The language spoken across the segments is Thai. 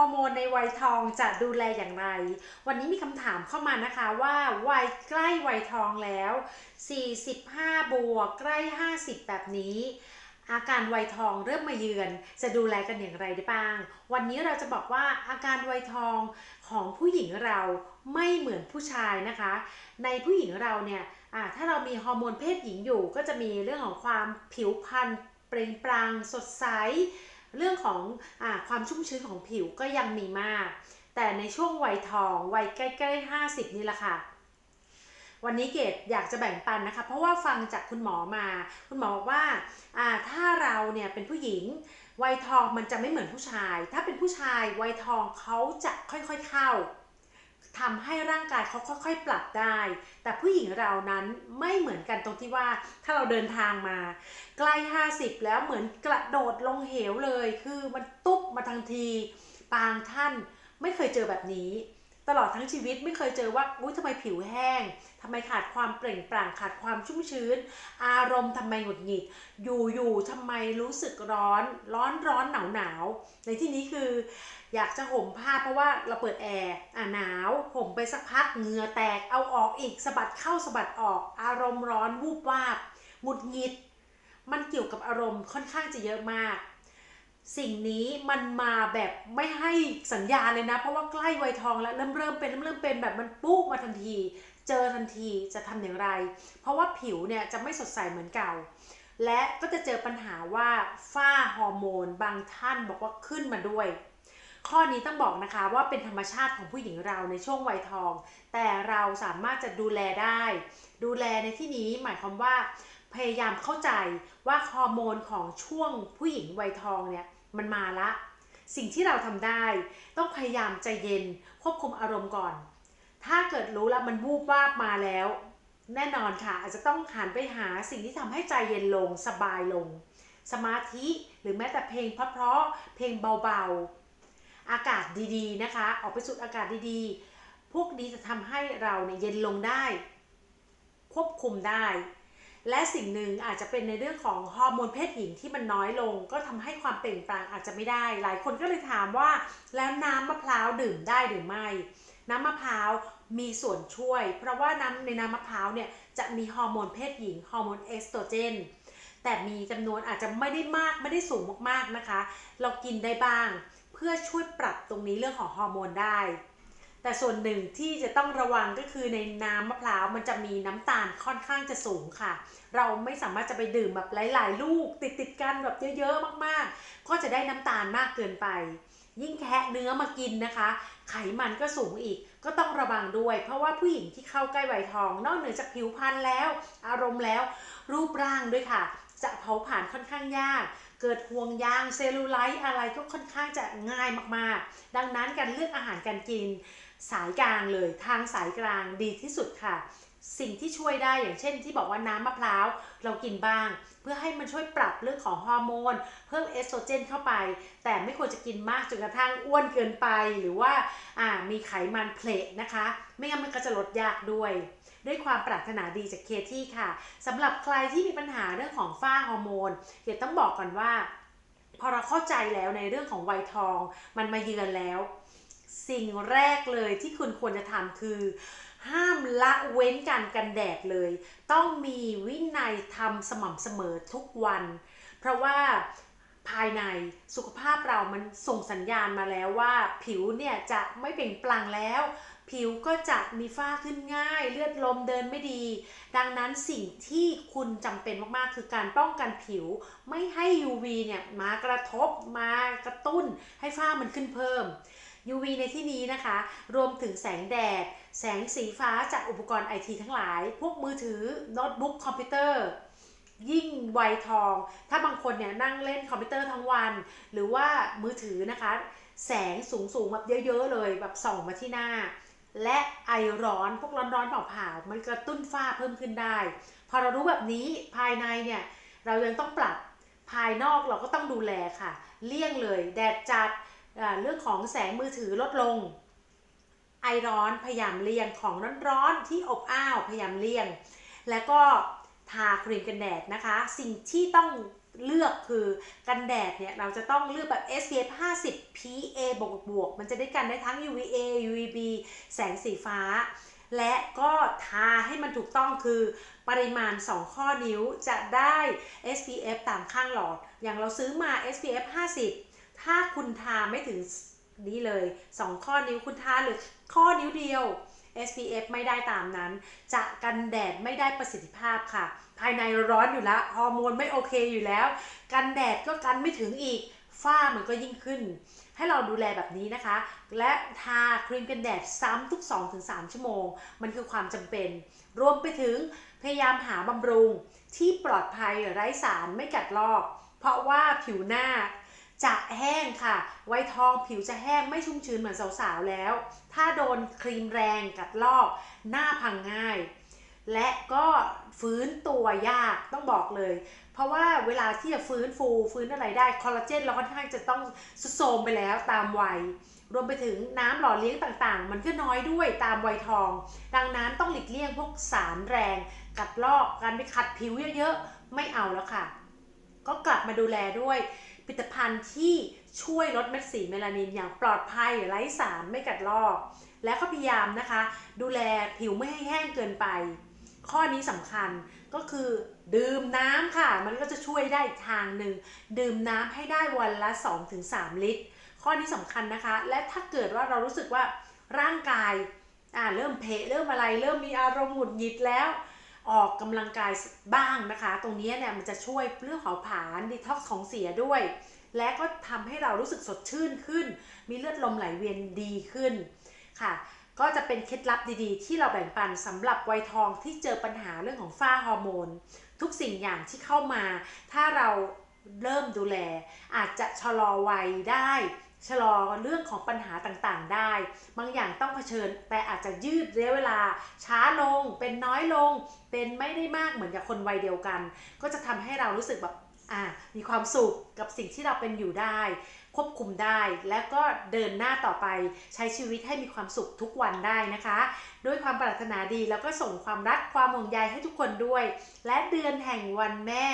อร์โมนในวัยทองจะดูแลอย่างไร วันนี้มีคำถามเข้ามานะคะว่าวัยใกล้วัยทองแล้ว 45 บวกใกล้ 50 แบบนี้ อาการวัยทองเริ่มมาเยือน จะดูแลกันอย่างไรได้บ้าง วันนี้เราจะบอกว่าอาการวัยทองของผู้หญิงเราไม่เหมือนผู้ชายนะคะ ในผู้หญิงเราเนี่ยถ้าเรามีฮอร์โมนเพศหญิงอยู่ ก็จะมีเรื่องของความผิวพรรณเปล่งปลั่งสดใส เรื่องของอความชุ่มชื้นของผิวก็ยังมีมาก แต่ในช่วงวัยทองวัยใกล้ๆ 50 นี่แหละค่ะวันนี้เกดอยากจะแบ่งปันนะคะ เพราะว่าฟังจากคุณหมอมา คุณหมอบอกว่าอ่าถ้าเราเนี่ยเป็นผู้หญิงวัยทองมันจะไม่เหมือนผู้ชาย ถ้าเป็นผู้ชายวัยทองเขาจะค่อยๆเข้า ทำให้ร่างกายเขาค่อยๆ ปรับได้ แต่ผู้หญิงเรานั้นไม่เหมือนกันตรงที่ว่าถ้าเราเดินทางมาใกล้ 50 แล้วเหมือนกระโดดลงเหวเลย คือมันตุ๊บมาทันที บางท่านไม่เคยเจอแบบนี้ ตลอดทั้งชีวิตไม่เคยเจอว่าอุ้ยทำไมผิวแห้งทำไมขาดความเปล่งปลั่งขาดความชุ่มชื้น อารมณ์ทำไมหงุดหงิด อยู่อยู่ทำไมรู้สึกร้อน ร้อนร้อนหนาวหนาวในที่นี้คือ อยากจะห่มผ้าเพราะว่าเราเปิดแอร์อะหนาวห่มไปสักพักเหงื่อแตกเอาออกอีกสะบัดเข้าสะบัดออก อารมณ์ร้อนวูบวาบหงุดหงิด มันเกี่ยวกับอารมณ์ค่อนข้างจะเยอะมาก สิ่งนี้มันมาแบบไม่ให้สัญญาณเลยนะ เพราะว่าใกล้วัยทองแล้วเริ่มเริ่มเป็นเริ่มเริ่มเป็นแบบมันปุ๊บมาทันที เจอทันทีจะทำอย่างไร เพราะว่าผิวเนี่ยจะไม่สดใสเหมือนเก่า และก็จะเจอปัญหาว่าฝ้าฮอร์โมน บางท่านบอกว่าขึ้นมาด้วย ข้อนี้ต้องบอกนะคะว่าเป็นธรรมชาติของผู้หญิงเราในช่วงวัยทอง แต่เราสามารถจะดูแลได้ ดูแลในที่นี้หมายความว่า พยายามเข้าใจว่าฮอร์โมนของช่วงผู้หญิงวัยทองเนี่ย มันมาละ สิ่งที่เราทำได้ ต้องพยายามใจเย็นควบคุมอารมณ์ก่อน ถ้าเกิดรู้แล้วมันวูบวาบมาแล้ว แน่นอนค่ะ อาจจะต้องหันไปหาสิ่งที่ทำให้ใจเย็นลงสบายลง สมาธิหรือแม้แต่เพลงเพราะๆเพลงเบาๆ อากาศดีๆนะคะ ออกไปสูดอากาศดีๆ พวกนี้จะทำให้เราเนี่ยเย็นลงได้ ควบคุมได้ และสิ่งหนึ่งอาจจะเป็นในเรื่องของฮอร์โมนเพศหญิงที่มันน้อยลง ก็ทำให้ความเปล่งปลั่งอาจจะไม่ได้ หลายคนก็เลยถามว่า แล้วน้ำมะพร้าวดื่มได้หรือไม่ น้ำมะพร้าวมีส่วนช่วย เพราะว่าน้ำในน้ำมะพร้าวเนี่ยจะมีฮอร์โมนเพศหญิงฮอร์โมนเอสโตรเจนแต่มีจำนวนอาจจะไม่ได้มากไม่ได้สูงมากๆนะคะ เรากินได้บ้าง เพื่อช่วยปรับตรงนี้เรื่องของฮอร์โมนได้ แต่ส่วนหนึ่งที่จะต้องระวังก็คือในน้ำมะพร้าวมันจะมีน้ำตาลค่อนข้างจะสูงค่ะ เราไม่สามารถจะไปดื่มแบบหลาย ๆ ลูกติดติดๆกันแบบเยอะ ๆ มากๆ ก็จะได้น้ำตาลมากเกินไป ยิ่งแคะเนื้อมากินนะคะ ไขมันก็สูงอีก ก็ต้องระวังด้วย เพราะว่าผู้หญิงที่เข้าใกล้วัยทอง นอกเหนือจากผิวพรรณแล้ว อารมณ์แล้ว รูปร่างด้วยค่ะ จะเผาผ่านค่อนข้างยากเกิดห่วงยางเซลลูไลท์อะไรก็ค่อนข้างจะง่ายมากๆ ดังนั้นการเลือกอาหารการกิน สายกลางเลยทางสายกลางดีที่สุดค่ะ สิ่งที่ช่วยได้อย่างเช่นที่บอกว่าน้ำมะพร้าวเรากินบ้าง เพื่อให้มันช่วยปรับเรื่องของฮอร์โมน เพิ่มเอสโตรเจนเข้าไป แต่ไม่ควรจะกินมากจนกระทั่งอ้วนเกินไปหรือว่าามีไขมันเพลทนะคะ ไม่งั้นมันก็จะลดยากด้วยด้วยความปรารถนาดีจากเคที่ค่ะสำหรับใครที่มีปัญหาเรื่องของฝ้าฮอร์โมนเดี๋ยวต้องบอกก่อนว่า พอเราเข้าใจแล้วในเรื่องของวัยทอง มันมาเยือนแล้ว สิ่งแรกเลยที่คุณควรจะทำคือ ห้ามละเว้นการกันแดดเลย ต้องมีวินัยทำสม่ำเสมอทุกวัน เพราะว่าภายในสุขภาพเรามันส่งสัญญาณมาแล้วว่า ผิวเนี่ยจะไม่เปล่งปลั่งแล้ว ผิวก็จะมีฝ้าขึ้นง่าย เลือดลมเดินไม่ดี ดังนั้นสิ่งที่คุณจำเป็นมากๆ คือการป้องกันผิว ไม่ให้ UV เนี่ยมากระทบมากระตุ้นให้ฝ้ามันขึ้นเพิ่ม UV ในที่นี้นะคะ รวมถึงแสงแดด แสงสีฟ้าจากอุปกรณ์ไอทีทั้งหลาย พวกมือถือโน้ตบุ๊กคอมพิวเตอร์ยิ่งวัยทอง ถ้าบางคนเนี่ยนั่งเล่นคอมพิวเตอร์ทั้งวัน หรือว่ามือถือนะคะ แสงสูงสูงๆแบบเยอะ ๆ เลยแบบส่องมาที่หน้า และไอร้อนพวกร้อนๆเผาๆมันกระตุ้นฝ้าเพิ่มขึ้นได้ พอเรารู้แบบนี้ภายในเนี่ย เรายังต้องปรับภายนอกเราก็ต้องดูแลค่ะ เลี่ยงเลย แดดจัด เรื่องของแสงมือถือลดลง ไอร้อนพยายามเลี่ยงของร้อนๆที่อบอ้าวพยายามเลี่ยง แล้วก็ทาครีมกันแดดนะคะ สิ่งที่ต้องเลือกคือกันแดดเนี่ย เราจะต้องเลือกแบบ SPF 50 PA บวกบวกมันจะได้กันได้ทั้ง UVA UVB แสงสีฟ้า และก็ทาให้มันถูกต้องคือปริมาณ 2 ข้อนิ้วจะได้ SPF ตามข้างหลอด อย่างเราซื้อมา SPF 50 ถ้าคุณทาไม่ถึงนี้เลย 2 ข้อนิ้วคุณทาหรือข้อนิ้วเดียว SPF ไม่ได้ตามนั้น จะกันแดดไม่ได้ประสิทธิภาพค่ะ ภายในร้อนอยู่แล้ว ฮอร์โมนไม่โอเคอยู่แล้ว กันแดดก็กันไม่ถึงอีก ฝ้ามันก็ยิ่งขึ้น ให้เราดูแลแบบนี้นะคะ และทาครีมกันแดดซ้ำทุก 2-3 ชั่วโมง มันคือความจำเป็น รวมไปถึงพยายามหาบำรุงที่ปลอดภัยไร้สารไม่กัดลอก เพราะว่าผิวหน้า จะแห้งค่ะ ไวท์ทองผิวจะแห้งไม่ชุ่มชื้นเหมือนสาวๆแล้ว ถ้าโดนครีมแรงกัดลอก หน้าพังง่าย และก็ฟื้นตัวยากต้องบอกเลย เพราะว่าเวลาที่จะฟื้นฟูฟื้นอะไรได้คอลลาเจนเราค่อนข้างจะต้องสุดโทมไปแล้วตามวัยรวมไปถึงน้ำหล่อเลี้ยงต่างๆ มันก็น้อยด้วยตามวัยทอง ดังนั้นต้องหลีกเลี่ยงพวกสารแรง กัดลอกการไปขัดผิวเยอะๆ ไม่เอาแล้วค่ะ ก็กลับมาดูแลด้วย ผลิตภัณฑ์ที่ช่วยลดเม็ดสีเมลานินอย่างปลอดภัยไร้สารไม่กัดลอก และก็พยายามนะคะ ดูแลผิวไม่ให้แห้งเกินไป ข้อนี้สำคัญก็คือดื่มน้ำค่ะ มันก็จะช่วยได้อีกทางหนึ่ง ดื่มน้ำให้ได้วันละ 2-3 ลิตร ข้อนี้สำคัญนะคะ และถ้าเกิดว่าเรารู้สึกว่าร่างกายอ่าเริ่มเพะเริ่มอะไร เริ่มมีอารมณ์หงุดหงิดแล้ว ออกกำลังกายบ้างนะคะ ตรงนี้เนี่ยมันจะช่วยเรื่องเผาผลาญดีท็อกซ์ของเสียด้วย และก็ทำให้เรารู้สึกสดชื่นขึ้น มีเลือดลมไหลเวียนดีขึ้นค่ะ ก็จะเป็นเคล็ดลับดีๆ ที่เราแบ่งปันสำหรับวัยทองที่เจอปัญหาเรื่องของฝ้าฮอร์โมน ทุกสิ่งอย่างที่เข้ามา ถ้าเราเริ่มดูแล อาจจะชะลอวัยได้ ชะลอเรื่องของปัญหาต่างๆ ได้ บางอย่างต้องเผชิญ แต่อาจจะยืดระยะเวลา ช้าลง เป็นน้อยลง เป็นไม่ได้มากเหมือนกับคนวัยเดียวกัน ก็จะทำให้เรารู้สึกแบบอ่ามีความสุขกับสิ่งที่เราเป็นอยู่ได้ ควบคุมได้ และก็เดินหน้าต่อไปใช้ชีวิตให้มีความสุขทุกวันได้นะคะ ด้วยความปรารถนาดีแล้วก็ส่งความรักความห่วงใยให้ทุกคนด้วย และเดือนแห่งวันแม่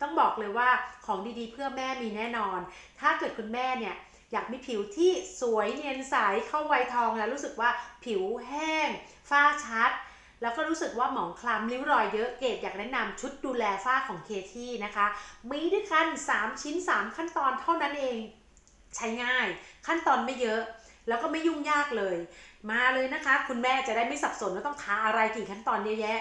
ต้องบอกเลยว่าของดีๆ เพื่อแม่มีแน่นอน ถ้าเกิดคุณแม่เนี่ย อยากมีผิวที่สวยเนียนใสเข้าวัยทองแล้วรู้สึกว่าผิวแห้ง ฝ้าชัด แล้วก็รู้สึกว่าหมองคล้ำริ้วรอยเยอะเกดอยากแนะนำชุดดูแลฝ้าของเคที่นะคะ มีด้วยกัน 3 ชิ้น 3 ขั้นตอนเท่านั้นเอง ใช้ง่าย ขั้นตอนไม่เยอะแล้วก็ไม่ยุ่งยากเลย มาเลยนะคะ คุณแม่จะได้ไม่สับสนว่าต้องทาอะไรกี่ขั้นตอนเยอะแยะ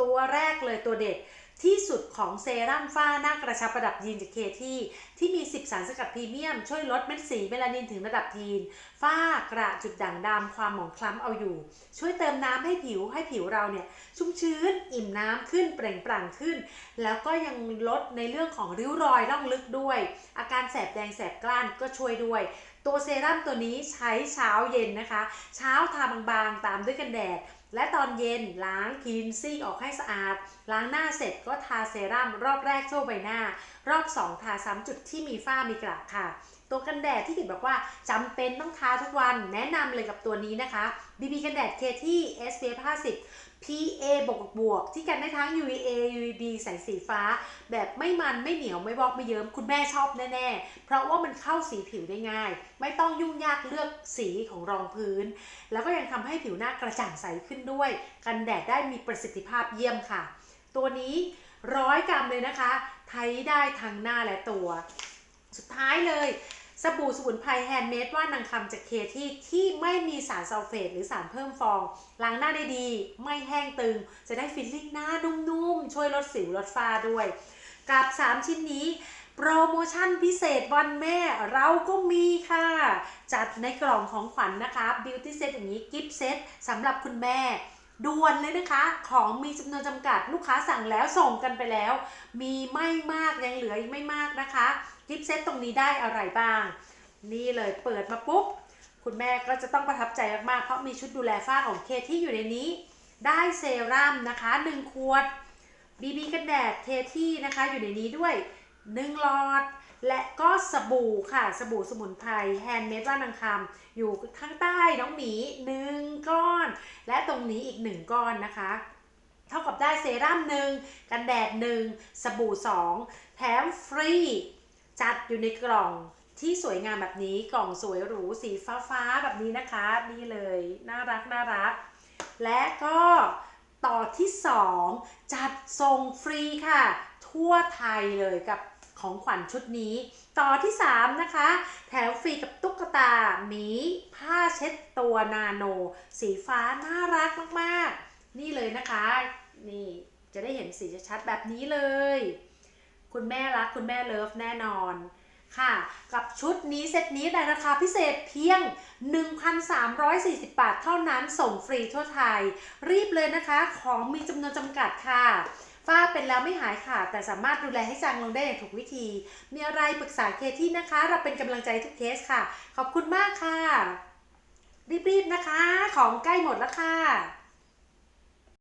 ตัวแรกเลยตัวเด็ด ที่สุดของเซรั่มฝ้าหน้ากระชับประดับยีนจากเคที่ที่มี 10 สารสกัดพรีเมียม ช่วยลดเม็ดสีเมลานินถึงระดับยีน ฝ้ากระจุดด่างดำความหมองคล้ำเอาอยู่ ช่วยเติมน้ำให้ผิวให้ผิวเราเนี่ยชุ่มชื้น อิ่มน้ำขึ้นเปล่งปลั่งขึ้น แล้วก็ยังลดในเรื่องของริ้วรอยล่องลึกด้วย อาการแสบแดงแสบกล้านก็ช่วยด้วยตัวเซรั่มตัวนี้ใช้เช้าเย็นนะคะ เช้าทาบางๆ ตามด้วยกันแดด และตอนเย็นล้างคลีนซิ่งออกให้สะอาด ล้างหน้าเสร็จก็ทาเซรั่มรอบแรกทั่วใบหน้า รอบ 2 ทาซ้ำจุดที่มีฝ้ามีกระค่ะ ตัวกันแดดที่ติดบอกว่าจำเป็นต้องทาทุกวันแนะนำเลยกับตัวนี้นะคะ BB กันแดดเคที่ SPF 50 PA บวกบวกที่กันได้ทั้ง UVA UVB แสงสีฟ้า แบบไม่มันไม่เหนียวไม่บอกไม่เยิ้มคุณแม่ชอบแน่ๆ เพราะว่ามันเข้าสีผิวได้ง่าย ไม่ต้องยุ่งยากเลือกสีของรองพื้น แล้วก็ยังทำให้ผิวหน้ากระจ่างใสขึ้นด้วย กันแดดได้มีประสิทธิภาพเยี่ยมค่ะ ตัวนี้ร้อยกรัมเลยนะคะใช้ได้ทั้งหน้าและตัว สุดท้ายเลย สบู่สมุนไพรแฮนด์เมดว่านางคำจากเคที่ที่ไม่มีสารซัลเฟตหรือสารเพิ่มฟอง ล้างหน้าได้ดี ไม่แห้งตึง จะได้ฟิลลิ่งหน้านุ่มๆ ช่วยลดสิวลดฝ้าด้วย กับ 3 ชิ้นนี้โปรโมชั่นพิเศษวันแม่เราก็มีค่ะ จัดในกล่องของขวัญนนะคะ Beauty Set อย่างนี้กิฟต์เซตสำหรับคุณแม่ด่วนเลยนะคะ ของมีจำนวนจำกัดลูกค้าสั่งแล้วส่งกันไปแล้ว มีไม่มากยังเหลืออีกไม่มากนะคะ กิฟต์เซตตรงนี้ได้อะไรบ้าง นี่เลยเปิดมาปุ๊บ คุณแม่ก็จะต้องประทับใจมากๆ เพราะมีชุดดูแลฝ้าของเคที่อยู่ในนี้ ได้เซรั่มนะคะ 1 ขวด BB กันแดดเคที่นะคะอยู่ในนี้ด้วย 1 หลอด และก็สบู่ค่ะ สบู่สมุนไพรแฮนด์เมดว่านางคำอยู่ข้างใต้น้องหมี1ก้อน และตรงนี้อีก 1 ก้อนนะคะเท่ากับได้เซรั่มหนึ่งกันแดดหนึ่งสบู่สองแถมฟรี จัดอยู่ในกล่องที่สวยงามแบบนี้กล่องสวยหรูสีฟ้าฟ้าๆแบบนี้นะคะนี่เลยน่ารักน่ารัก และก็ต่อที่ 2 จัดส่งฟรีค่ะ ทั่วไทยเลยกับของขวัญชุดนี้ ต่อที่ 3 นะคะ แถมฟรีกับตุ๊กตาหมีผ้าเช็ดตัวนาโน สีฟ้าน่ารักมากๆ นี่เลยนะคะ นี่จะได้เห็นสีชัดแบบนี้เลย คุณแม่รักคุณแม่เลิฟแน่นอนค่ะกับชุดนี้เซตนี้ในราคาพิเศษเพียง 1,340 บาทเท่านั้นส่งฟรีทั่วไทย รีบเลยนะคะ ของมีจำนวนจำกัดค่ะฝ้าเป็นแล้วไม่หายค่ะ แต่สามารถดูแลให้จางลงได้อย่างถูกวิธี มีอะไรปรึกษาเคที่นะคะ เราเป็นกำลังใจทุกเคสค่ะ ขอบคุณมากค่ะ รีบๆนะคะ ของใกล้หมดแล้วค่ะ